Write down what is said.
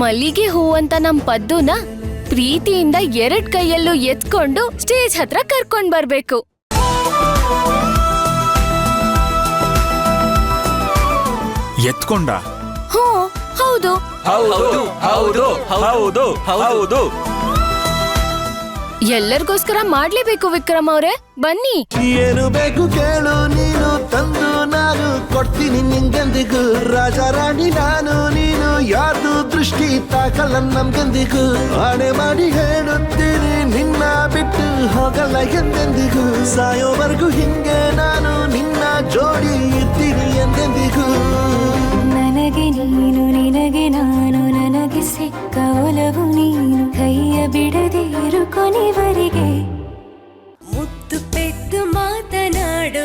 ಮಲ್ಲಿಗೆ ಹೂ ಅಂತ ನಮ್ ಪದ್ದುನ ಪ್ರೀತಿಯಿಂದ ಎರಡ್ ಕೈಯಲ್ಲೂ ಎತ್ಕೊಂಡು ಸ್ಟೇಜ್ ಹತ್ರ ಕರ್ಕೊಂಡ್ ಬರ್ಬೇಕು. ಎತ್ಕೊಂಡ? ಹ್ಞೂ ಹೌದು. ಹೌದು ಹೌದು ಹೌದು ಹೌದು. ಎಲ್ಲರಿಗೋಸ್ಕರ ಮಾಡ್ಲೇಬೇಕು ವಿಕ್ರಮ್ ಅವ್ರೆ. ಬನ್ನಿ. ಏನು ಬೇಕು ಕೇಳು ನೀನು ತಂದು ನಾನು ಕೊಡ್ತೀನಿ ನಿಂಗೆಂದಿಗೂ ರಾಜ ರಾಣಿ ನಾನು ತಾಕಲ್ಲ ನಮ್ಗೆಂದಿಗೂ ಆಣೆ ಮಾಡಿ ಹೇಳುತ್ತೀನಿ ನಿನ್ನ ಬಿಟ್ಟು ಹೋಗಲ್ಲ ಎಂದೆಂದಿಗೂ. ಸಾಯೋವರೆಗೂ ಹಿಂಗೆ ನಾನು ನಿನ್ನ ಜೋಡಿ ಇರ್ತೀನಿ ಎಂದೆಂದಿಗೂ. ನನಗೆ ನೀನು ನಿನಗೆ ನಾನು ನನಗೆ ಸಿಕ್ಕ ಒಲವು ನೀನು. ಕೈಯ ಬಿಡದೆ ಇರು ಕೊನೆವರೆಗೆ ಮುತ್ತು ಪೆದ್ದು ಮಾತನಾಡು